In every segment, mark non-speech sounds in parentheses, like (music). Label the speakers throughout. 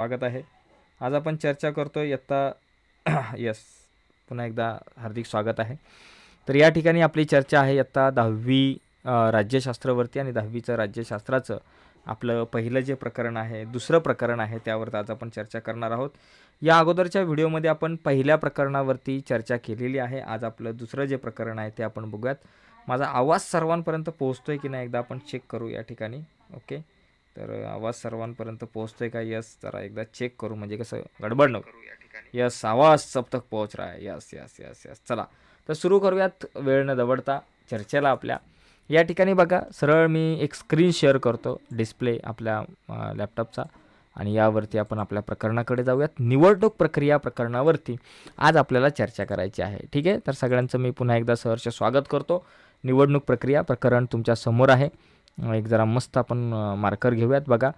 Speaker 1: स्वागत आहे. आज आपण चर्चा करतो इयत्ता (clears throat) यस पुन्हा एकदा हार्दिक स्वागत आहे. तर या ठिकाणी आपली चर्चा आहे इयत्ता दहावी राज्यशास्त्रावरती आणि दहावीचं राज्यशास्त्राचं. आपलं पहिलं जे प्रकरण आहे दुसरं प्रकरण आहे त्यावर आज आपण चर्चा करणार आहोत. या अगोदरच्या व्हिडिओमध्ये आपण पहिल्या प्रकरणावरती चर्चा केलेली आहे. आज आपलं दुसरं जे प्रकरण आहे ते आपण बघूयात. माझा आवाज सर्वांपर्यंत पोहोचतोय की नाही एकदा आपण चेक करू या ठिकाणी. ओके तर आवाज सर्वांपर्यंत पोहोचतोय का? यस जरा एकदा चेक करू. म्हणजे कसं गडबड नको. यस आवाज सब तक पोहोच रहा है. यस यस यस यस चला. तर सुरू करूयात. वेळ न दवडता चर्चेला आपल्या. या ठिकाणी बघा सरळ मी एक स्क्रीन शेअर करतो. डिस्प्ले आपल्या लॅपटॉपचा आणि यावरती आपण आपल्या प्रकरणाकडे जाऊयात. निवडणूक प्रक्रिया प्रकरणावरती आज आपल्याला चर्चा करायची आहे. ठीक आहे? तर सगळ्यांचं मी पुन्हा एकदा सहर्ष स्वागत करतो. निवडणूक प्रक्रिया प्रकरण तुमच्यासमोर आहे. एक जरा मस्त आपण मार्कर घेऊयात बघा.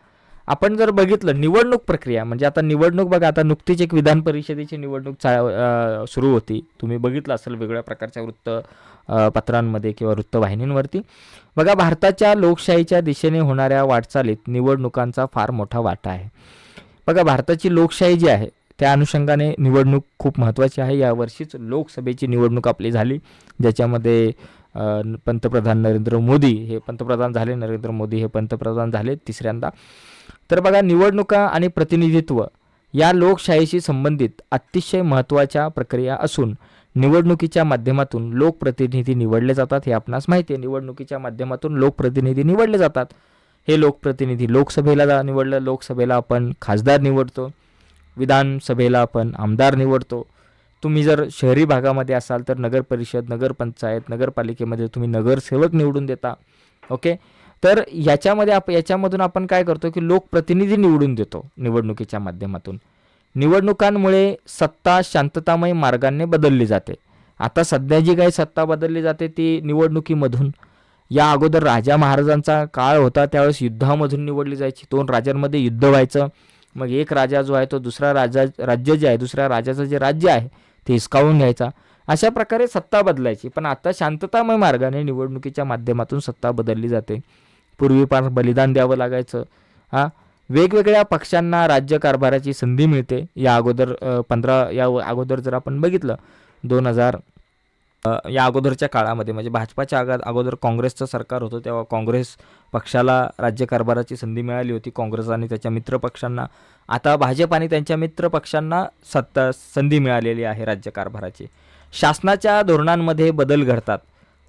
Speaker 1: आपण जर बघितलं निवडणूक प्रक्रिया म्हणजे आता निवडणूक बघा आता नुकतीच एक विधान परिषदेची निवडणूक चा सुरू होती. तुम्ही बघितलं असेल वेगळ्या प्रकारच्या वृत्त पत्रांमध्ये किंवा वृत्तवाहिनींवरती. बघा भारताच्या लोकशाहीच्या दिशेने होणाऱ्या वाटचालीत निवडणुकांचा फार मोठा वाटा आहे. बघा भारताची लोकशाही जी आहे त्या अनुषंगाने निवडणूक खूप महत्त्वाची आहे. यावर्षीच लोकसभेची निवडणूक आपली झाली ज्याच्यामध्ये पंतप्रधान नरेंद्र मोदी हे पंतप्रधान झाले नरेंद्र मोदी हे पंतप्रधान झाले तिसऱ्यांदा. तर बघा निवडणुका आणि प्रतिनिधित्व या लोकशाहीशी संबंधित अतिशय महत्त्वाच्या प्रक्रिया असून निवडणुकीच्या माध्यमातून लोकप्रतिनिधी निवडले जातात हे आपणास माहिती आहे. निवडणुकीच्या माध्यमातून लोकप्रतिनिधी निवडले जातात. हे लोकप्रतिनिधी लोकसभेला जा- निवडलं लोकसभेला आपण खासदार निवडतो. विधानसभेला आपण आमदार निवडतो. तुम्ही जर शहरी भागामध्ये असाल तर नगर परिषद नगरपंचायत नगरपालिकेमध्ये तुम्ही नगरसेवक निवडून देता. ओके? तर याच्यामध्ये आप याच्यामधून आपण काय करतो की लोकप्रतिनिधी निवडून देतो निवडणुकीच्या माध्यमातून. निवडणुकांमुळे सत्ता शांततामय मार्गाने बदलली जाते. आता सध्या जी काही सत्ता बदलली जाते ती निवडणुकीमधून. या अगोदर राजा महाराजांचा काळ होता त्यावेळेस युद्धामधून निवडली जायची. दोन राजांमध्ये युद्ध व्हायचं. मग एक राजा जो आहे तो दुसरा राजा राज्य जे आहे दुसऱ्या राजाचं जे राज्य आहे ते हिसकावून घ्यायचा. अशा प्रकारे सत्ता बदलायची. पण आता शांततामय मार्गाने निवडणुकीच्या माध्यमातून सत्ता बदलली जाते. पूर्वी फार बलिदान द्यावं लागायचं. हां? वेगवेगळ्या पक्षांना राज्यकारभाराची संधी मिळते. या अगोदर पंधरा या व- अगोदर जर आपण बघितलं दोन हजार या अगोदरच्या काळामध्ये म्हणजे भाजपाच्या आगात अगोदर काँग्रेसचं सरकार होतं तेव्हा काँग्रेस पक्षाला राज्यकारभाराची संधी मिळाली होती काँग्रेस आणि त्याच्या मित्रपक्षांना आता भाजप आणि त्यांच्या मित्रपक्षांना सत्ता संधी मिळालेली आहे राज्यकारभाराची शासनाच्या धोरणांमध्ये बदल घडतात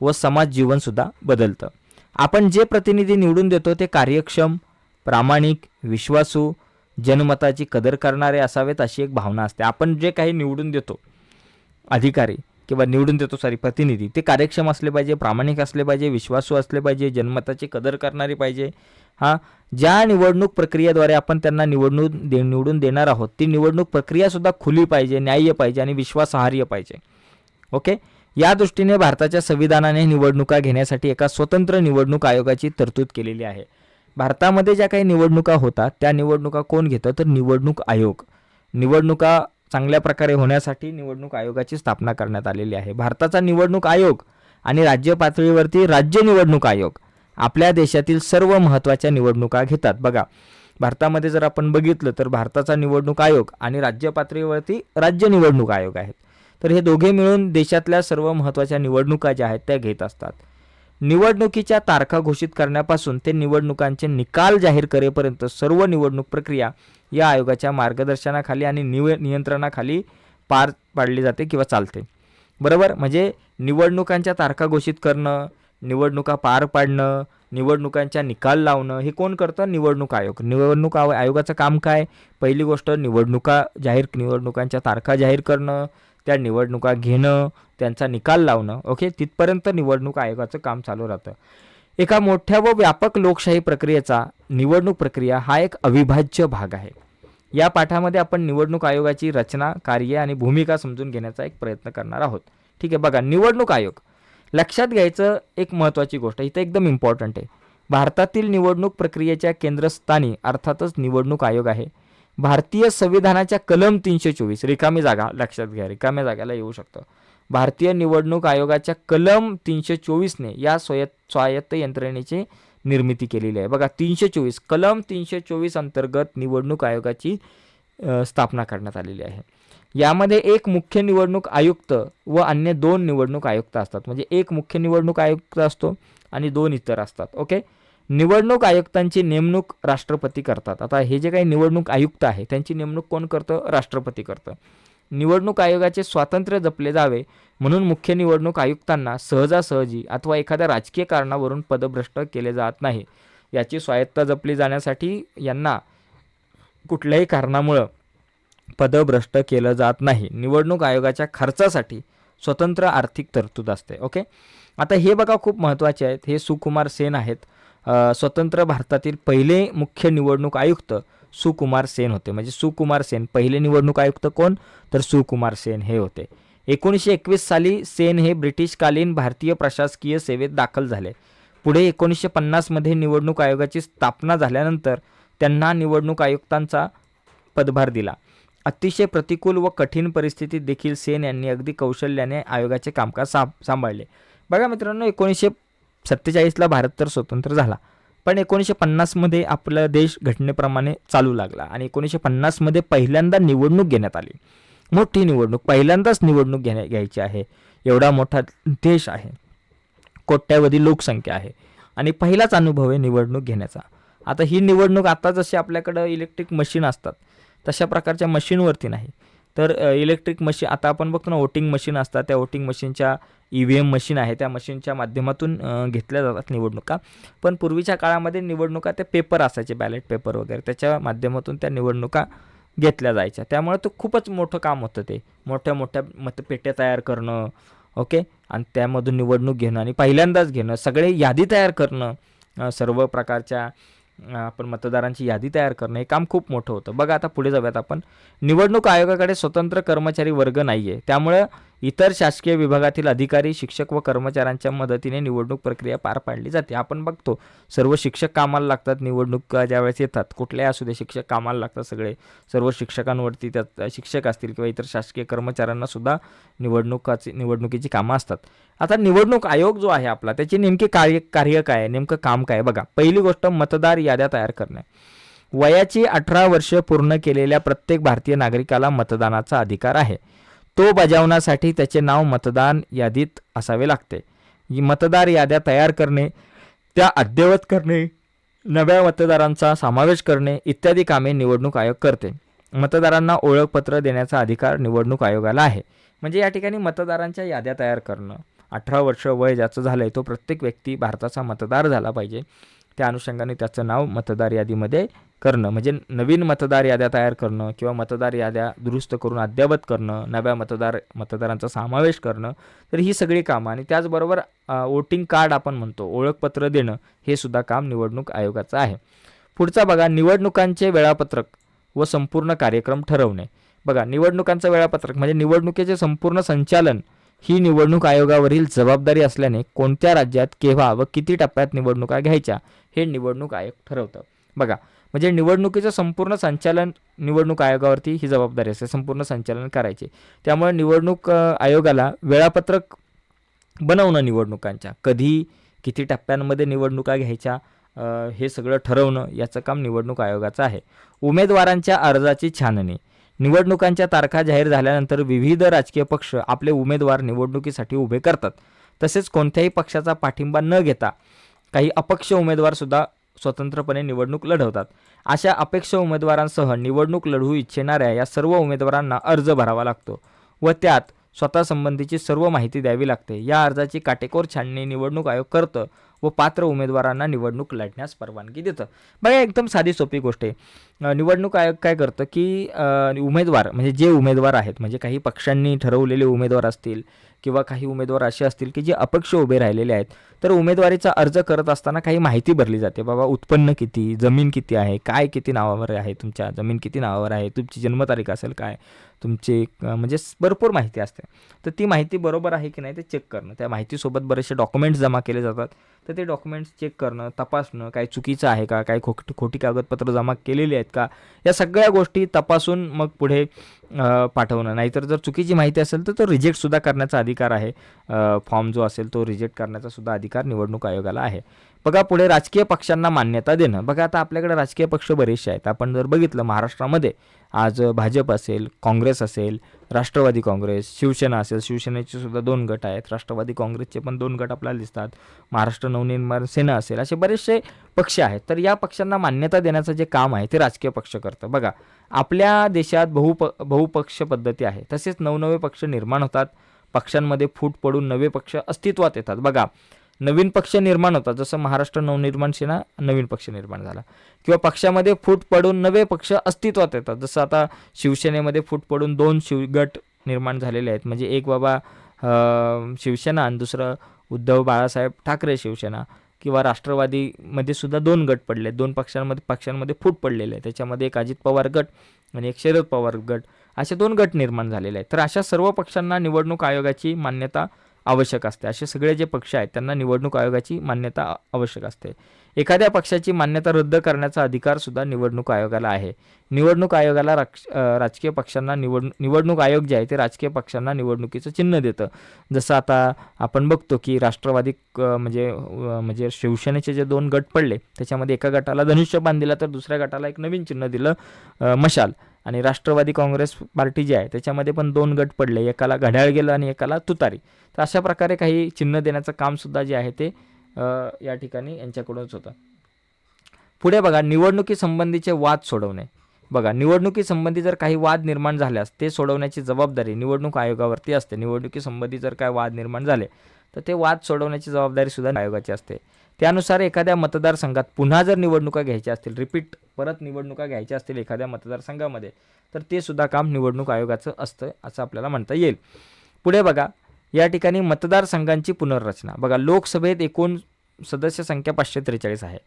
Speaker 1: व समाज जीवनसुद्धा बदलतं. आपण जे प्रतिनिधी निवडून देतो ते कार्यक्षम प्रामाणिक विश्वासू जनमताची कदर करणारे असावेत अशी एक भावना असते. आपण जे काही निवडून देतो अधिकारी किंवा निवडून देतो सॉरी प्रतिनिधी. ते कार्यक्षम असले पाहिजे प्रामाणिक असले पाहिजे विश्वासू असले पाहिजे जनमताची कदर करणारी पाहिजे. हां ज्या निवडणूक प्रक्रियेद्वारे आपण त्यांना निवडणूक दे निवडून देणार आहोत ती निवडणूक प्रक्रियासुद्धा खुली पाहिजे न्याय्य पाहिजे आणि विश्वासार्ह पाहिजे. ओके या दृष्टीने भारताच्या संविधानाने निवडणुका घेण्यासाठी एका स्वतंत्र निवडणूक आयोगाची तरतूद केलेली आहे. भारतामध्ये ज्या काही निवडणुका होतात त्या निवडणुका कोण घेतं? तर निवडणूक आयोग. निवडणुका चांगल्या प्रकारे होण्यासाठी निवडणूक आयोगाची स्थापना करण्यात आलेली आहे. भारताचा निवडणूक आयोग आणि राज्य पातळीवरती राज्य निवडणूक आयोग आपल्या देशातील सर्व महत्त्वाच्या निवडणुका घेतात. बघा भारतामध्ये जर आपण बघितलं तर भारताचा निवडणूक आयोग आणि राज्य पातळीवरती राज्य निवडणूक आयोग आहेत. तर हे दोघे मिळून देशातल्या सर्व महत्त्वाच्या निवडणुका ज्या आहेत त्या घेत असतात. निवडणुकीच्या तारखा घोषित करण्यापासून ते निवडणुकांचे निकाल जाहीर करेपर्यंत सर्व निवडणूक प्रक्रिया या आयोगाच्या मार्गदर्शनाखाली आणि निव नियंत्रणाखाली पार पाडली जाते किंवा चालते. बरोबर? म्हणजे निवडणुकांच्या तारखा घोषित करणं निवडणुका पार पाडणं निवडणुकांच्या निकाल लावणं हे कोण करतं? निवडणूक आयोग. निवडणूक आयोगाचं काम काय? पहिली गोष्ट निवडणुका जाहीर निवडणुकांच्या तारखा जाहीर करणं त्या निवडणुका घेणं त्यांचा निकाल लावणं ओके तिथपर्यंत निवडणूक आयोगाचं काम चालू राहतं. एका मोठ्या व व्यापक लोकशाही प्रक्रियेचा निवडणूक प्रक्रिया हा एक अविभाज्य भाग आहे. या पाठामध्ये आपण निवडणूक आयोगाची रचना कार्य आणि भूमिका समजून घेण्याचा एक प्रयत्न करणार आहोत. ठीक आहे बघा निवडणूक आयोग. लक्षात घ्यायचं एक महत्त्वाची गोष्ट इथं एकदम इम्पॉर्टंट आहे. भारतातील निवडणूक प्रक्रियेच्या केंद्रस्थानी अर्थातच निवडणूक आयोग आहे. भारतीय संविधानाच्या कलम तीनशे चोवीस रिकामी जागा लक्षात घ्या रिकाम्या जागेला येऊ शकतं. भारतीय निवडणूक आयोगाच्या कलम तीनशे चोवीसने या स्वय स्वायत्त यंत्रणेची निर्मिती केलेली आहे. बघा तीनशे चोवीस कलम तीनशे चोवीस अंतर्गत निवडणूक आयोगाची स्थापना करण्यात आलेली आहे. यामध्ये एक मुख्य निवडणूक आयुक्त व अन्य दोन निवडणूक आयुक्त असतात. म्हणजे एक मुख्य निवडणूक आयुक्त असतो आणि दोन इतर असतात. ओके? निवडणूक आयुक्तांची नेमणूक राष्ट्रपती करतात. आता हे जे काही निवडणूक आयुक्त आहे त्यांची नेमणूक कोण करतं? राष्ट्रपती करतं. निवडणूक आयोगाचे स्वातंत्र्य जपले जावे म्हणून मुख्य निवडणूक आयुक्तांना सहजासहजी अथवा एखाद्या राजकीय कारणावरून पदभ्रष्ट केले जात नाही. याची स्वायत्ता जपली जाण्यासाठी यांना कुठल्याही कारणामुळं पदभ्रष्ट केलं जात नाही. निवडणूक आयोगाच्या खर्चासाठी स्वतंत्र आर्थिक तरतूद असते. ओके? आता हे बघा खूप महत्त्वाचे आहेत. हे सुकुमार सेन आहेत. स्वतंत्र भारतातील पहिले मुख्य निवडणूक आयुक्त सुकुमार सेन होते. म्हणजे सुकुमार सेन पहिले निवडणूक आयुक्त कोण? तर सुकुमार सेन हे होते. एकोणीसशे एकवीस साली सेन हे ब्रिटिशकालीन भारतीय प्रशासकीय सेवेत दाखल झाले. पुढे एकोणीसशे पन्नासमध्ये निवडणूक आयोगाची स्थापना झाल्यानंतर त्यांना निवडणूक आयुक्तांचा पदभार दिला. अतिशय प्रतिकूल व कठीण परिस्थितीत देखील सेन यांनी अगदी कौशल्याने आयोगाचे कामकाज सा सांभाळले. बघा मित्रांनो एकोणीसशे सत्तेचाळीसला भारत तर स्वतंत्र झाला. पण एकोणीसशे पन्नासमध्ये आपला देश घटनेप्रमाणे चालू लागला आणि एकोणीसशे पन्नासमध्ये पहिल्यांदा निवडणूक घेण्यात आली. मोठी निवडणूक पहिल्यांदाच निवडणूक घेण्या घ्यायची आहे. एवढा मोठा देश आहे. कोट्यावधी लोकसंख्या आहे. आणि पहिलाच अनुभव आहे निवडणूक घेण्याचा. आता ही निवडणूक आता जशी आपल्याकडं इलेक्ट्रिक मशीन असतात तशा प्रकारच्या मशीनवरती नाही. तर इलेक्ट्रिक मशीन आता आपण बघतो ना वोटिंग मशीन असतात. त्या वोटिंग मशीनच्या ई व्ही एम मशीन आहे. त्या मशीनच्या माध्यमातून घेतल्या जातात निवडणुका. पण पूर्वीच्या काळामध्ये निवडणुका ते पेपर असायचे बॅलेट पेपर वगैरे. त्याच्या माध्यमातून त्या निवडणुका घेतल्या जायच्या. त्यामुळे तो खूपच मोठं काम होतं ते. मोठ्या मोठ्या मतपेट्या तयार करणं ओके? आणि त्यामधून निवडणूक घेणं आणि पहिल्यांदाच घेणं. सगळे यादी तयार करणं सर्व प्रकारच्या आपण मतदारांची यादी तयार करणं हे काम खूप मोठं होतं. बघा आता पुढे जाऊयात आपण. निवडणूक आयोगाकडे स्वतंत्र कर्मचारी वर्ग नाही आहे त्यामुळं इतर शासकीय विभागातील अधिकारी शिक्षक व कर्मचाऱ्यांच्या मदतीने निवडणूक प्रक्रिया पार पाडली जाते. आपण बघतो सर्व शिक्षक कामाला लागतात निवडणूक ज्यावेळेस येतात कुठल्याही असू दे शिक्षक कामाला लागतात सगळे. सर्व शिक्षकांवरती त्यात शिक्षक असतील किंवा इतर शासकीय कर्मचाऱ्यांना सुद्धा निवडणुकाची निवडणुकीची कामं असतात. आता निवडणूक आयोग जो आहे आपला त्याची नेमकी कार्य कार्य काय आहे? नेमकं काम काय आहे? बघा पहिली गोष्ट मतदार याद्या तयार करणे. वयाची अठरा वर्ष पूर्ण केलेल्या प्रत्येक भारतीय नागरिकाला मतदानाचा अधिकार आहे. तो बजावण्यासाठी त्याचे नाव मतदान यादीत असावे लागते. मतदार याद्या तयार करणे त्या अद्ययावत करणे नव्या मतदारांचा समावेश करणे इत्यादी कामे निवडणूक आयोग करते. मतदारांना ओळखपत्र देण्याचा अधिकार निवडणूक आयोगाला आहे. म्हणजे या ठिकाणी मतदारांच्या याद्या तयार करणं. अठरा वर्ष वय ज्याचं झालं आहे तो प्रत्येक व्यक्ती भारताचा मतदार झाला पाहिजे. त्या अनुषंगाने त्याचं नाव मतदार यादीमध्ये करणं म्हणजे नवीन मतदार याद्या तयार करणं किंवा मतदार याद्या दुरुस्त करून अद्ययावत करणं नव्या मतदार मतदारांचा समावेश करणं तर ही सगळी कामं आणि त्याचबरोबर वोटिंग कार्ड आपण म्हणतो ओळखपत्र देणं हे सुद्धा काम निवडणूक आयोगाचं आहे. पुढचा बघा निवडणुकांचे वेळापत्रक व संपूर्ण कार्यक्रम ठरवणे. बघा निवडणुकांचं वेळापत्रक म्हणजे निवडणुकीचे संपूर्ण संचालन ही निवडणूक आयोगावरील जबाबदारी असल्याने कोणत्या राज्यात केव्हा व किती टप्प्यात निवडणुका घ्यायच्या हे निवडणूक आयोग ठरवतं. बघा म्हणजे निवडणुकीचं संपूर्ण संचालन निवडणूक आयोगावरती ही जबाबदारी असते संपूर्ण संचालन करायचे. त्यामुळे निवडणूक आयोगाला वेळापत्रक बनवणं निवडणुकांच्या कधी किती टप्प्यांमध्ये निवडणुका घ्यायच्या हे सगळं ठरवणं याचं काम निवडणूक आयोगाचं आहे. उमेदवारांच्या अर्जाची छाननी. निवडणुकांच्या तारखा जाहीर झाल्यानंतर विविध राजकीय पक्ष आपले उमेदवार निवडणुकीसाठी उभे करतात. तसेच कोणत्याही पक्षाचा पाठिंबा न घेता काही अपक्ष उमेदवारसुद्धा स्वतंत्रपणे निवडणूक लढवतात. अशा अपेक्षा उमेदवारांसह निवडणूक लढवू इच्छिणाऱ्या या सर्व उमेदवारांना अर्ज भरावा लागतो व त्यात स्वतः संबंधीची सर्व माहिती द्यावी लागते. या अर्जाची काटेकोर छाननी निवडणूक आयोग करतं व पात्र उमेदवारांना निवडणूक लढण्यास परवानगी देतं. बघा एकदम साधी सोपी गोष्ट आहे. निवडणूक आयोग काय करतं की उमेदवार म्हणजे जे उमेदवार आहेत म्हणजे काही पक्षांनी ठरवलेले उमेदवार असतील किंवा काही उमेदवार असे असतील की जे अपक्ष उभे राहिलेले आहेत तर उमेदवारीचा अर्ज करत असताना काही माहिती भरली जाते. बाबा उत्पन्न किती जमीन किती आहे काय किती नावावर आहे तुमच्या जमीन किती नावावर आहे तुमची जन्मतारीख असेल काय? तुमची म्हणजे भरपूर माहिती असते. तर ती माहिती बरोबर आहे की नाही ते चेक करणं. त्या माहितीसोबत बरेचसे डॉक्युमेंट्स जमा केले जातात. तर ते डॉक्युमेंट्स चेक करणं तपासणं काय चुकीचं आहे का काय खोट खोटी कागदपत्र जमा केलेली आहेत का या सगळ्या गोष्टी तपासून मग पुढे पाठवणं. नाहीतर जर चुकीची माहिती असेल तर तो रिजेक्टसुद्धा करण्याचा अधिकार आहे. फॉर्म जो असेल तो रिजेक्ट करण्याचा सुद्धा अधिकार निवडणूक आयोगाला आहे. बघा पुढे राजकीय पक्षांना मान्यता देणं. बघा आता आपल्याकडे राजकीय पक्ष बरेचसे आहेत. आपण जर बघितलं महाराष्ट्रामध्ये आज भाजप असेल काँग्रेस असेल राष्ट्रवादी काँग्रेस शिवसेना असेल शिवसेनेचे सुद्धा दोन गट आहेत. राष्ट्रवादी काँग्रेसचे पण दोन गट आपल्याला दिसतात. महाराष्ट्र नवनिर्माण सेना असेल असे बरेचसे पक्ष आहेत. तर या पक्षांना मान्यता देण्याचं जे काम आहे ते राजकीय पक्ष करतं. बघा आपल्या देशात बहुप बहुपक्ष पद्धती आहे तसेच नवनवे पक्ष निर्माण होतात. पक्षांमध्ये फूट पडून नवे पक्ष अस्तित्वात येतात. बघा नवीन पक्ष निर्माण होतात जसं महाराष्ट्र नवनिर्माण सेना नवीन पक्ष निर्माण झाला. किंवा पक्षामध्ये फूट पडून नवे पक्ष अस्तित्वात येतात. जसं आता शिवसेनेमध्ये फूट पडून दोन शिव गट निर्माण झालेले आहेत. म्हणजे एक बाबा शिवसेना आणि दुसरं उद्धव बाळासाहेब ठाकरे शिवसेना किंवा राष्ट्रवादीमध्ये सुद्धा दोन गट पडले आहेत. दोन पक्षांमध्ये पक्षांमध्ये फूट पडलेले आहे त्याच्यामध्ये एक अजित पवार गट आणि एक शरद पवार गट असे दोन गट निर्माण झालेले आहेत. तर अशा सर्व पक्षांना निवडणूक आयोगाची मान्यता आवश्यक असते. असे सगळे जे पक्ष आहेत त्यांना निवडणूक आयोगाची मान्यता आवश्यक असते. एखाद्या पक्षाची मान्यता रद्द करण्याचा अधिकार सुद्धा निवडणूक आयोगाला आहे. निवडणूक आयोगाला राक्ष- राजकीय पक्षांना निवड निवडणूक आयोग जे आहे ते राजकीय पक्षांना निवडणुकीचं चिन्ह देतं. जसं आता आपण बघतो की राष्ट्रवादी म्हणजे म्हणजे शिवसेनेचे जे दोन गट पडले त्याच्यामध्ये एका गटाला धनुष्यबाण दिला तर दुसऱ्या गटाला एक नवीन चिन्ह दिलं मशाल. आणि राष्ट्रवादी काँग्रेस पार्टी जी आहे त्याच्यामध्ये पण दोन गट पडले एकाला घड्याळ गेलं आणि एकाला तुतारी. तर अशा प्रकारे काही चिन्ह देण्याचं कामसुद्धा जे आहे ते या ठिकाणी यांच्याकडूनच होतं. पुढे बघा निवडणुकीसंबंधीचे वाद सोडवणे. बघा निवडणुकीसंबंधी जर काही वाद निर्माण झाल्यास ते सोडवण्याची जबाबदारी निवडणूक आयोगावरती असते. निवडणुकीसंबंधी जर काय वाद निर्माण झाले तर ते वाद सोडवण्याची जबाबदारी सुद्धा आयोगाची असते. त्यानुसार एखाद्या मतदारसंघात पुन्हा जर निवडणुका घ्यायच्या असतील रिपीट परत निवडणुका घ्यायच्या असतील एखाद्या मतदारसंघामध्ये तर ते सुद्धा काम निवडणूक आयोगाचं असतं असं आपल्याला म्हणता येईल. पुढे बघा या ठिकाणी मतदारसंघांची पुनर्रचना. बघा लोकसभेत एकूण सदस्य संख्या पाचशे त्रेचाळीस आहे.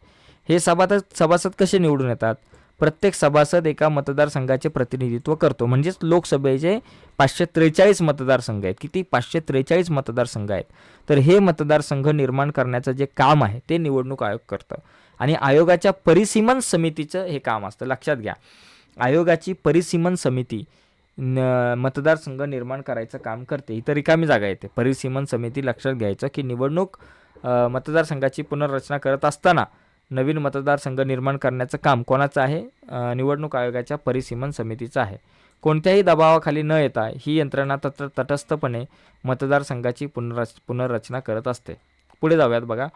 Speaker 1: हे सभासद सभासद कसे निवडून येतात? प्रत्येक सभासद एका मतदारसंघाचे प्रतिनिधित्व करतो. म्हणजेच लोकसभेचे पाचशे त्रेचाळीस मतदारसंघ आहेत. किती? पाचशे त्रेचाळीस मतदारसंघ आहेत. तर हे मतदारसंघ निर्माण करण्याचं जे काम आहे ते निवडणूक आयोग करतं. आणि आयोगाच्या परिसीमन समितीचं हे काम असतं. लक्षात घ्या. आयोगाची परिसीमन समिती न मतदारसंघ निर्माण करायचं काम करते. इथं रिकामी जागा येते. परिसीमन समिती लक्षात घ्यायचं की निवडणूक मतदारसंघाची पुनर्रचना करत असताना नवीन मतदारसंघ निर्माण करण्याचं काम कोणाचं आहे? निवडणूक आयोगाच्या परिसीमन समितीचं आहे. कोणत्याही दबावाखाली न येता ही यंत्रणा तत्र तटस्थपणे मतदारसंघाची पुनर्रच पुनर्रचना करत असते. पुढे जाऊयात बघा.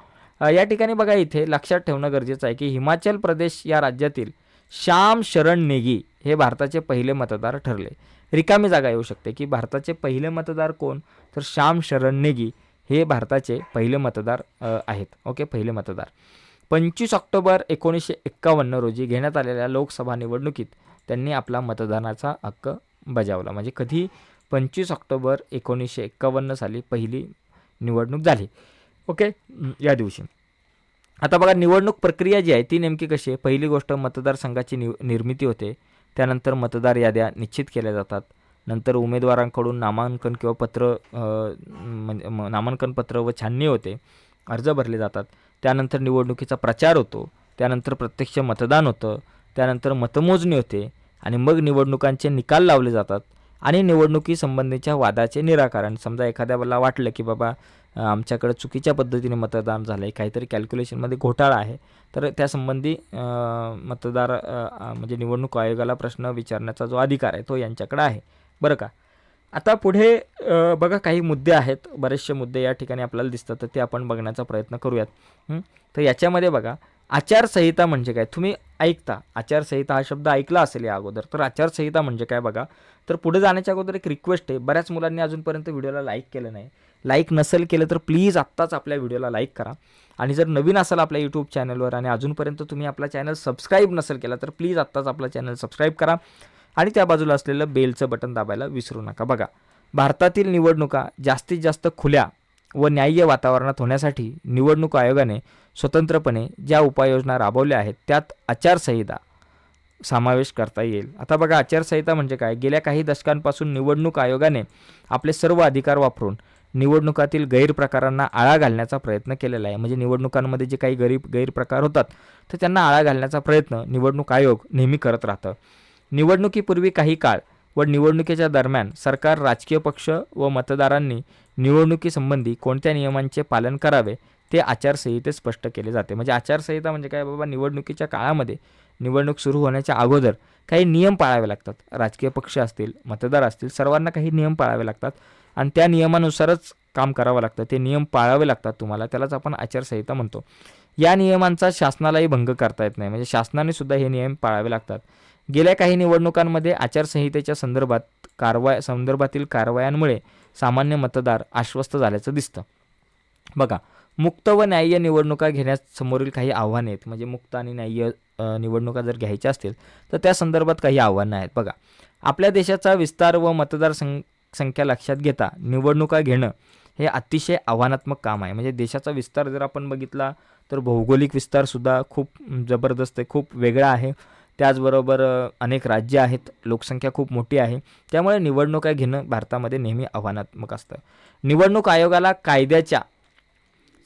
Speaker 1: या ठिकाणी बघा इथे लक्षात ठेवणं गरजेचं आहे की हिमाचल प्रदेश या राज्यातील श्याम शरण नेगी हे भारताचे पहिले मतदार ठरले. रिकामी जागा येऊ शकते की भारताचे पहिले मतदार कोण? तर श्याम शरण नेगी हे भारताचे पहिले मतदार आहेत. ओके पहिले मतदार. पंचवीस ऑक्टोबर एकोणीसशे एक्कावन्न रोजी घेण्यात आलेल्या लोकसभा निवडणुकीत त्यांनी आपला मतदानाचा हक्क बजावला. म्हणजे कधी? पंचवीस ऑक्टोबर एकोणीसशे एक्कावन्न साली पहिली निवडणूक झाली. ओके या दिवशी. आता बघा निवडणूक प्रक्रिया जी आहे ती नेमकी कशी आहे? पहिली गोष्ट मतदारसंघाची निव निर्मिती होते. त्यानंतर मतदार याद्या निश्चित केल्या जातात. नंतर उमेदवारांकडून नामांकन किंवा पत्र म्हणजे म- नामांकन पत्र व छाननी होते. अर्ज भरले जातात. त्यानंतर निवडणुकीचा प्रचार होतो. त्यानंतर प्रत्यक्ष मतदान होतं. त्यानंतर मतमोजणी होते आणि मग निवडणुकांचे निकाल लावले जातात आणि निवडणुकीसंबंधीच्या वादाचे निराकरण. समजा एखाद्याला वाटलं की बाबा आमच्याकडं चुकीच्या पद्धतीने मतदान झालं आहे काहीतरी कॅल्क्युलेशनमध्ये घोटाळा आहे. तर त्यासंबंधी मतदार म्हणजे निवडणूक आयोगाला प्रश्न विचारण्याचा जो अधिकार आहे तो यांच्याकडे आहे. बरं का? आता पुढे बघा काही मुद्दे आहेत. बरेचसे मुद्दे या ठिकाणी आपल्याला दिसतात. तर ते आपण बघण्याचा प्रयत्न करूयात. तर याच्यामध्ये बघा आचारसंहिता म्हणजे काय? तुम्ही ऐकता. आचारसंहिता हा शब्द ऐकला असेल या अगोदर. तर आचारसंहिता म्हणजे काय बघा? तर पुढे जाण्याच्या अगोदर एक रिक्वेस्ट आहे. बऱ्याच मुलांनी अजूनपर्यंत व्हिडिओला लाईक केलं नाही. लाईक नसेल केलं तर प्लीज आत्ताच आपल्या व्हिडिओला लाईक करा. आणि जर नवीन असाल आपल्या यूट्यूब चॅनलवर आणि अजूनपर्यंत तुम्ही आपला चॅनल सबस्क्राईब नसेल केला तर प्लीज आत्ताच आपला चॅनल सबस्क्राईब करा. आणि त्या बाजूला असलेलं बेलचं बटन दाबायला विसरू नका. बघा भारतातील निवडणुका जास्तीत जास्त खुल्या व न्याय्य वातावरणात होण्यासाठी निवडणूक आयोगाने स्वतंत्रपणे ज्या उपाययोजना राबवल्या आहेत त्यात आचारसंहिता समावेश करता येईल. आता बघा आचारसंहिता म्हणजे काय? गेल्या काही दशकांपासून निवडणूक आयोगाने आपले सर्व अधिकार वापरून निवडणुकातील गैरप्रकारांना आळा घालण्याचा प्रयत्न केलेला आहे. म्हणजे निवडणुकांमध्ये जे काही गरीब गैरप्रकार होतात तर त्यांना आळा घालण्याचा प्रयत्न निवडणूक आयोग नेहमी करत राहतं. निवडणुकीपूर्वी काही काळ व निवडणुकीच्या दरम्यान सरकार राजकीय पक्ष व मतदारांनी निवडणुकीसंबंधी कोणत्या नियमांचे पालन करावे ते आचारसंहितेत स्पष्ट केले जाते. म्हणजे आचारसंहिता म्हणजे काय? बाबा निवडणुकीच्या काळामध्ये निवडणूक सुरू होण्याच्या अगोदर काही नियम पाळावे लागतात. राजकीय पक्ष असतील मतदार असतील सर्वांना काही नियम पाळावे लागतात. आणि त्या नियमानुसारच काम करावं लागतं. ते नियम पाळावे लागतात तुम्हाला. त्यालाच आपण आचारसंहिता म्हणतो. या नियमांचा शासनालाही भंग करता येत नाही. म्हणजे शासनाने सुद्धा हे नियम पाळावे लागतात. गेल्या काही निवडणुकांमध्ये आचारसंहितेच्या संदर्भात कारवाय संदर्भातील कारवायांमुळे सामान्य मतदार आश्वस्त झाल्याचं दिसतं. बघा मुक्त व न्याय्य निवडणुका घेण्यास समोरील काही आव्हाने आहेत. म्हणजे मुक्त आणि न्याय्य निवडणुका जर घ्यायच्या असतील तर त्या संदर्भात काही आव्हानं आहेत. बघा आपल्या देशाचा विस्तार व मतदारसंघ संख्या लक्षात घेता निवडणुका घेणं हे अतिशय आव्हानात्मक काम आहे. म्हणजे देशाचा विस्तार जर आपण बघितला तर भौगोलिक विस्तारसुद्धा खूप जबरदस्त आहे खूप वेगळा आहे. त्याचबरोबर अनेक राज्य आहेत लोकसंख्या खूप मोठी आहे. त्यामुळे निवडणुका घेणं भारतामध्ये नेहमी आव्हानात्मक असतं. निवडणूक आयोगाला कायद्याच्या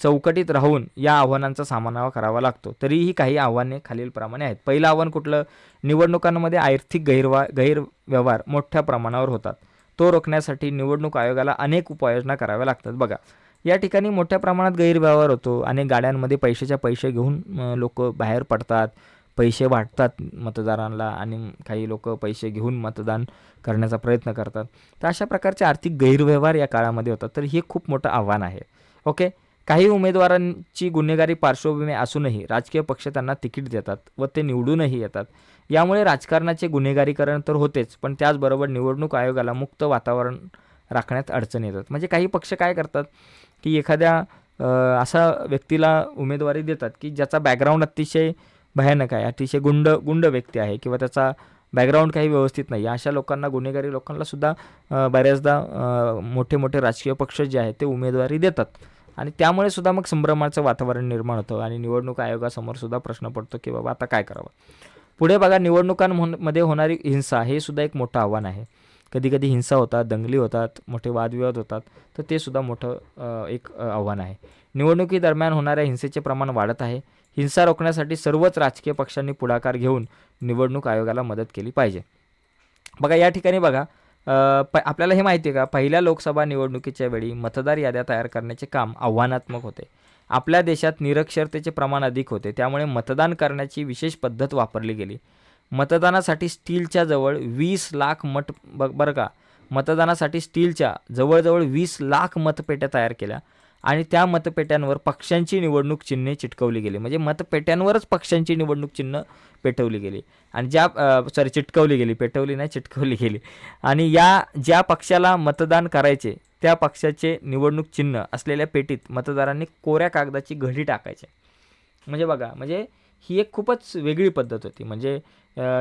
Speaker 1: चौकटीत राहून या आव्हानांचा सामना करावा लागतो. तरीही काही आव्हाने खालीलप्रमाणे आहेत. पहिलं आव्हान कुठलं? निवडणुकांमध्ये आर्थिक गैरवा गैरव्यवहार मोठ्या प्रमाणावर होतात. तो रोखण्यासाठी निवडणूक आयोगाला अनेक उपाययोजना कराव्या लागतात. बघा या ठिकाणी मोठ्या प्रमाणात गैरव्यवहार होतो अनेक गाड्यांमध्ये पैशाच्या पैसे घेऊन लोक बाहेर पडतात पैसे वाटतात मतदारांना आणि काही लोक पैसे घेऊन मतदान करण्याचा प्रयत्न करतात. तर अशा प्रकारचे आर्थिक गैरव्यवहार या काळामध्ये होतात. तर हे खूप मोठं आव्हान आहे. ओके? काही उमेदवारांची गुन्हेगारी पार्श्वभूमी असूनही राजकीय पक्ष त्यांना तिकीट देतात व ते निवडूनही येतात. यामुळे राजकारणाचे गुन्हेगारीकरण तर होतेच पण त्याचबरोबर निवडणूक आयोगाला मुक्त वातावरण राखण्यात अडचण येतात. म्हणजे काही पक्ष काय करतात की एखाद्या असा व्यक्तीला उमेदवारी देतात की ज्याचा बॅकग्राऊंड अतिशय भयानक आहे अतिशय गुंड गुंड व्यक्ती आहे किंवा त्याचा बॅकग्राऊंड काही व्यवस्थित नाही अशा लोकांना गुन्हेगारी लोकांनासुद्धा बऱ्याचदा मोठे मोठे राजकीय पक्ष जे आहेत ते उमेदवारी देतात. आणि त्यामुळे सुद्धा मग संभ्रमाचं वातावरण निर्माण होतं आणि निवडणूक आयोगासमोर सुद्धा प्रश्न पडतो की बाबा आता काय करावं? पुढे बघा निवडणुकांमध्ये होणारी हिंसा हे सुद्धा एक मोठं आव्हान आहे. कधी कधी हिंसा होतात दंगली होतात मोठे वादविवाद होतात तर ते सुद्धा मोठं एक आव्हान आहे. निवडणुकीदरम्यान होणाऱ्या हिंसेचे प्रमाण वाढत आहे. हिंसा रोखण्यासाठी सर्वच राजकीय पक्षांनी पुढाकार घेऊन निवडणूक आयोगाला मदत केली पाहिजे. बघा या ठिकाणी बघा प आपल्याला हे माहिती आहे का? पहिल्या लोकसभा निवडणुकीच्या वेळी मतदार याद्या तयार करण्याचे काम आव्हानात्मक होते. आपल्या देशात निरक्षरतेचे प्रमाण अधिक होते. त्यामुळे मतदान करण्याची विशेष पद्धत वापरली गेली. मतदानासाठी स्टीलच्या जवळ वीस लाख मत ब बरं का? मतदानासाठी स्टीलच्या जवळजवळ वीस लाख मतपेट्या तयार केल्या. आणि त्या मतपेट्यांवर पक्षांची निवडणूक चिन्हे चिटकवली गेली. म्हणजे मतपेट्यांवरच पक्षांची निवडणूक चिन्ह पेटवली गेली. आणि ज्या सॉरी चिटकवली गेली. पेटवली नाही चिटकवली गेली. आणि या ज्या पक्षाला मतदान करायचे त्या पक्षाचे निवडणूक चिन्ह असलेल्या पेटीत मतदारांनी कोऱ्या कागदाची घडी टाकायचे. म्हणजे बघा म्हणजे ही एक खूपच वेगळी पद्धत होती. म्हणजे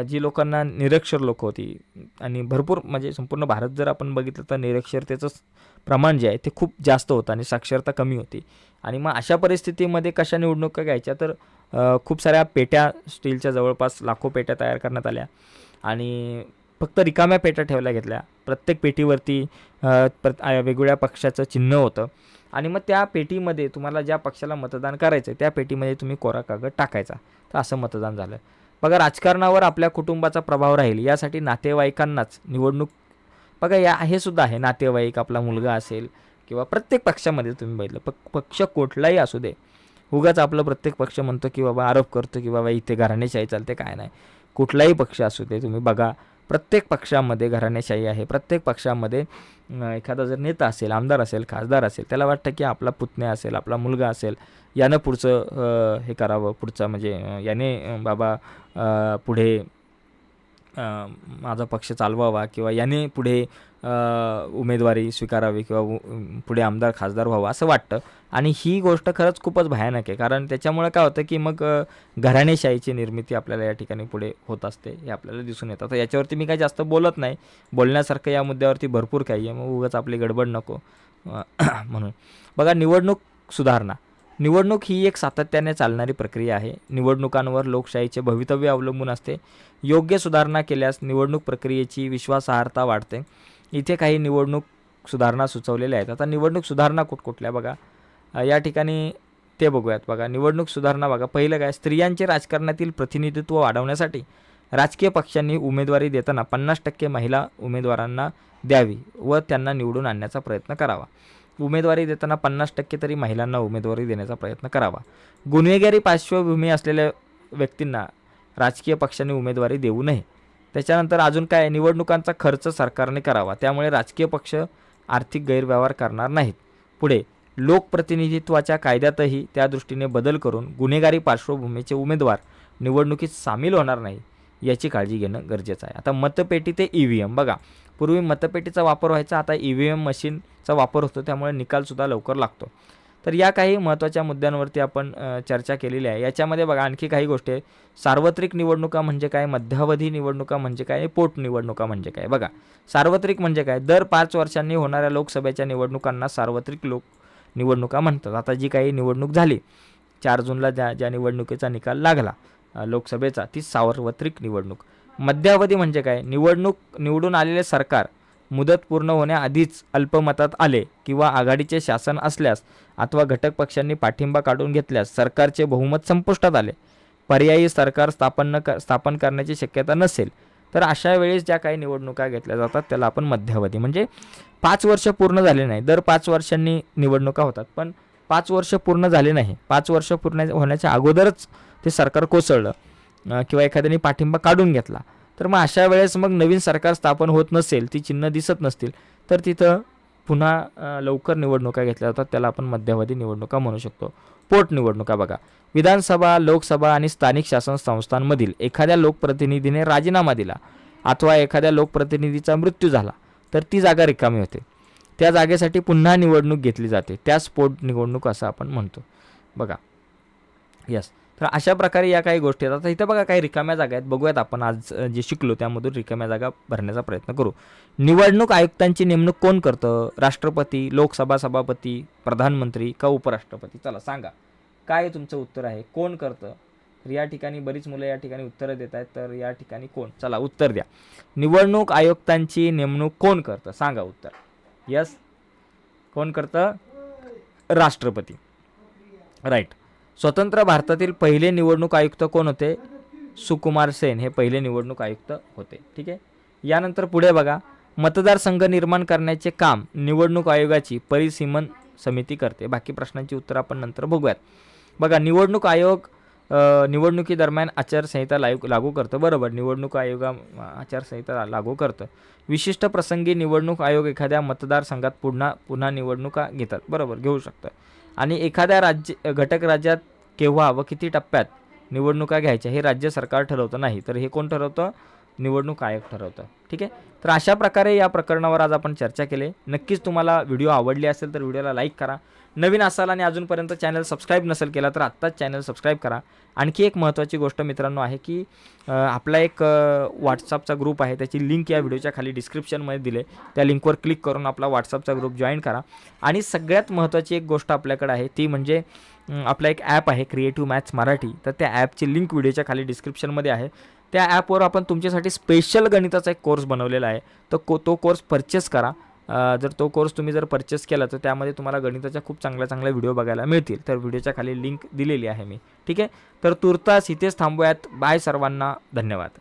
Speaker 1: जी लोकांना निरक्षर लोक होती. आणि भरपूर म्हणजे संपूर्ण भारत जर आपण बघितलं तर निरक्षरतेचं प्रमाण जे आहे ते खूप जास्त होतं आणि साक्षरता कमी होती. आणि मग अशा परिस्थितीमध्ये कशा निवडणुका घ्यायच्या तर खूप साऱ्या पेट्या स्टीलच्या जवळपास लाखो पेट्या तयार करण्यात आल्या. आणि फक्त रिकाम्या पेट्या ठेवल्या घेतल्या. प्रत्येक पेटीवरती प्रत वेगवेगळ्या पक्षाचं चिन्ह होतं. आणि मग त्या पेटीमध्ये तुम्हाला ज्या पक्षाला मतदान करायचं आहे त्या पेटीमध्ये तुम्ही कोरा कागद टाकायचा. तर असं मतदान झालं. बघा राजकारणावर आपल्या कुटुंबाचा प्रभाव राहील यासाठी नातेवाईकांनाच निवडणूक बघा या हे सुद्धा आहे. नातेवाईक आपला मुलगा असेल किंवा प्रत्येक पक्षामध्ये तुम्ही बघितलं प पक्ष कुठलाही असू दे. उगाच आपलं प्रत्येक पक्ष म्हणतो की बाबा आरोप करतो की बाबा इथे घराणेशाही चालते काय नाही. कुठलाही पक्ष असू दे तुम्ही बघा. प्रत्येक पक्षामध्ये घराणेशाही आहे. प्रत्येक पक्षामध्ये एखादा जर नेता असेल आमदार असेल खासदार असेल त्याला वाटतं की आपला पुतण्या असेल आपला मुलगा असेल यानं पुढचं हे करावं पुढचं म्हणजे याने बाबा पुढे माझा पक्ष चालवावा किंवा याने पुढे उमेदवारी स्वीकारावी किंवा उ- पुढे आमदार खासदार व्हावा असं वाटतं. आणि ही गोष्ट खरंच खूपच भयानक आहे. कारण त्याच्यामुळे काय होतं की मग घराणेशाहीची निर्मिती आपल्याला या ठिकाणी पुढे होत असते हे आपल्याला दिसून येतं. तर याच्यावरती मी काही जास्त बोलत नाही. बोलण्यासारखं या मुद्द्यावरती भरपूर काही आहे. मग उगाच आपली गडबड नको (clears throat) म्हणून. बघा निवडणूक सुधारणा. निवडणूक ही एक सातत्याने चालणारी प्रक्रिया आहे. निवडणुकांवर लोकशाहीचे भवितव्य अवलंबून असते. योग्य सुधारणा केल्यास निवडणूक प्रक्रियेची विश्वासार्हता वाढते. इथे काही निवडणूक सुधारणा सुचवलेल्या आहेत. आता निवडणूक सुधारणा कुठकुठल्या बघा? या ठिकाणी ते बघूयात बघा. निवडणूक सुधारणा बघा. पहिलं काय? स्त्रियांचे राजकारणातील प्रतिनिधित्व वाढवण्यासाठी राजकीय पक्षांनी उमेदवारी देताना पन्नास टक्के महिला उमेदवारांना द्यावी व त्यांना निवडून आणण्याचा प्रयत्न करावा. उमेदवारी देताना पन्नास टक्के तरी महिलांना उमेदवारी देण्याचा प्रयत्न करावा. गुन्हेगारी पार्श्वभूमी असलेल्या व्यक्तींना राजकीय पक्षांनी उमेदवारी देऊ नये. त्याच्यानंतर अजून काय निवडणुकांचा खर्च सरकारने करावा त्यामुळे राजकीय पक्ष आर्थिक गैरव्यवहार करणार नाहीत. पुढे लोकप्रतिनिधित्वाच्या कायद्यातही त्या दृष्टीने बदल करून गुन्हेगारी पार्श्वभूमीचे उमेदवार निवडणुकीत सामील होणार नाही याची काळजी घेणं गरजेचं आहे. आता मतपेटी ते ई व्ही एम बघा पूर्वी मतपेटीचा वापर व्हायचा आता ई व्ही एम मशीनचा वापर होतो त्यामुळे निकालसुद्धा लवकर लागतो. तर या काही महत्त्वाच्या मुद्द्यांवरती आपण चर्चा केलेली आहे. याच्यामध्ये बघा आणखी काही गोष्टी आहे सार्वत्रिक निवडणुका म्हणजे काय? मध्यावधी निवडणुका म्हणजे काय? पोटनिवडणुका म्हणजे काय? बघा सार्वत्रिक म्हणजे काय? दर पाच वर्षांनी होणाऱ्या लोकसभेच्या निवडणुकांना सार्वत्रिक लोक निवडणुका म्हणतात. आता जी काही निवडणूक झाली चार जूनला ज्या ज्या निवडणुकीचा निकाल लागला लोकसभेचा ती सार्वत्रिक निवडणूक. मध्यावधी म्हणजे काय? निवडणूक निवडून आलेले सरकार मुदत पूर्ण होण्याआधीच अल्पमतात आले किंवा आघाडीचे शासन असल्यास अथवा घटक पक्षांनी पाठिंबा काढून घेतल्यास सरकारचे बहुमत संपुष्टात आले. पर्यायी सरकार स्थापन न क स्थापन करण्याची शक्यता नसेल तर अशा वेळेस ज्या काही निवडणुका घेतल्या जातात त्याला आपण मध्यावधी म्हणजे पाच वर्ष पूर्ण झाले नाही. दर पाच वर्षांनी निवडणुका होतात पण पाच वर्ष पूर्ण झाले नाही. पाच वर्ष पूर्ण होण्याच्या अगोदरच ते सरकार कोसळलं किंवा एखाद्याने पाठिंबा काढून घेतला. तर मग अशा वेळेस मग नवीन सरकार स्थापन होत नसेल ती चिन्ह दिसत नसतील तर तिथं पुन्हा लवकर निवडणुका घेतल्या जातात. त्याला आपण मध्यावधी निवडणुका म्हणू शकतो. पोटनिवडणुका बघा. विधानसभा लोकसभा आणि स्थानिक शासन संस्थांमधील एखाद्या लोकप्रतिनिधीने राजीनामा दिला अथवा एखाद्या लोकप्रतिनिधीचा मृत्यू झाला तर ती जागा रिकामी होते. त्या जागेसाठी पुन्हा निवडणूक घेतली जाते. त्यास पोटनिवडणूक असं आपण म्हणतो. बघा. यस. तर अशा प्रकारे या काही गोष्टी आहेत. आता इथं बघा काही रिकाम्या जागा आहेत. बघूयात आपण आज जे शिकलो त्यामधून रिकाम्या जागा भरण्याचा प्रयत्न करू. निवडणूक आयुक्तांची नेमणूक कोण करतं? राष्ट्रपती लोकसभा सभापती प्रधानमंत्री का उपराष्ट्रपती? चला सांगा. काय तुमचं उत्तर आहे? कोण करतं? तर या ठिकाणी बरीच मुलं या ठिकाणी उत्तरं देत आहेत. तर या ठिकाणी कोण? चला उत्तर द्या. निवडणूक आयुक्तांची नेमणूक कोण करतं? सांगा उत्तर. यस कोण करतं? राष्ट्रपती. राईट स्वतंत्र भारतातील पहिले निवडणूक आयुक्त कोण होते? सुकुमार सेन हे पहिले निवडणूक आयुक्त होते. ठीक आहे? यानंतर पुढे बघा. मतदारसंघ निर्माण करण्याचे काम निवडणूक आयोगाची परिसीमन समिती करते. बाकी प्रश्नांची उत्तर आपण नंतर बघूयात. बघा निवडणूक आयोग निवडणुकीदरम्यान आचारसंहिता लागू लागू करतं. बरोबर निवडणूक आयोगा आचारसंहिता लागू करतं. विशिष्ट प्रसंगी निवडणूक आयोग एखाद्या मतदारसंघात पुन्हा पुन्हा निवडणुका घेतात. बरोबर घेऊ शकतं. आणि एखाद्या राज्य घटक राज्यात केव्हा व किती टप्प्यात निवडणुका घ्यायच्या हे राज्य सरकार ठरवतं नाही. तर हे कोण ठरवतं? निवडणूक आयोग ठरवतं. ठीक आहे? तर अशा प्रकारे या प्रकरणावर आज आपण चर्चा केली. नक्कीच तुम्हाला व्हिडिओ आवडली असेल तर व्हिडिओला लाईक करा. नवीन असाल आणि अजूनपर्यंत चॅनल सबस्क्राईब नसेल केला तर आत्ताच चॅनल सबस्क्राईब करा. आणखी एक महत्त्वाची गोष्ट मित्रांनो आहे की आपला एक व्हॉट्सअपचा ग्रुप आहे. त्याची लिंक या व्हिडिओच्या खाली डिस्क्रिप्शनमध्ये दिले. त्या लिंकवर क्लिक करून आपला व्हॉट्सअपचा ग्रुप जॉईन करा. आणि सगळ्यात महत्त्वाची एक गोष्ट आपल्याकडे आहे ती म्हणजे आपला एक ॲप आहे क्रिएटिव्ह मॅथ्स मराठी. तर त्या ॲपची लिंक व्हिडिओच्या खाली डिस्क्रिप्शनमध्ये आहे. त्या ॲपवर आपण तुमच्यासाठी स्पेशल गणिताचा एक कोर्स बनवलेला आहे. तर को तो कोर्स परचेस करा. जर तो कोर्स तुम्ही जर परचेस केला तर त्यामध्ये तुम्हाला गणिताच्या खूप चांगल्या चांगल्या व्हिडिओ बघायला मिळतील. तर व्हिडिओच्या खाली लिंक दिलेली आहे मी. ठीक आहे? तर तुर्तास इथेच थांबूयात. बाय सर्वांना. धन्यवाद.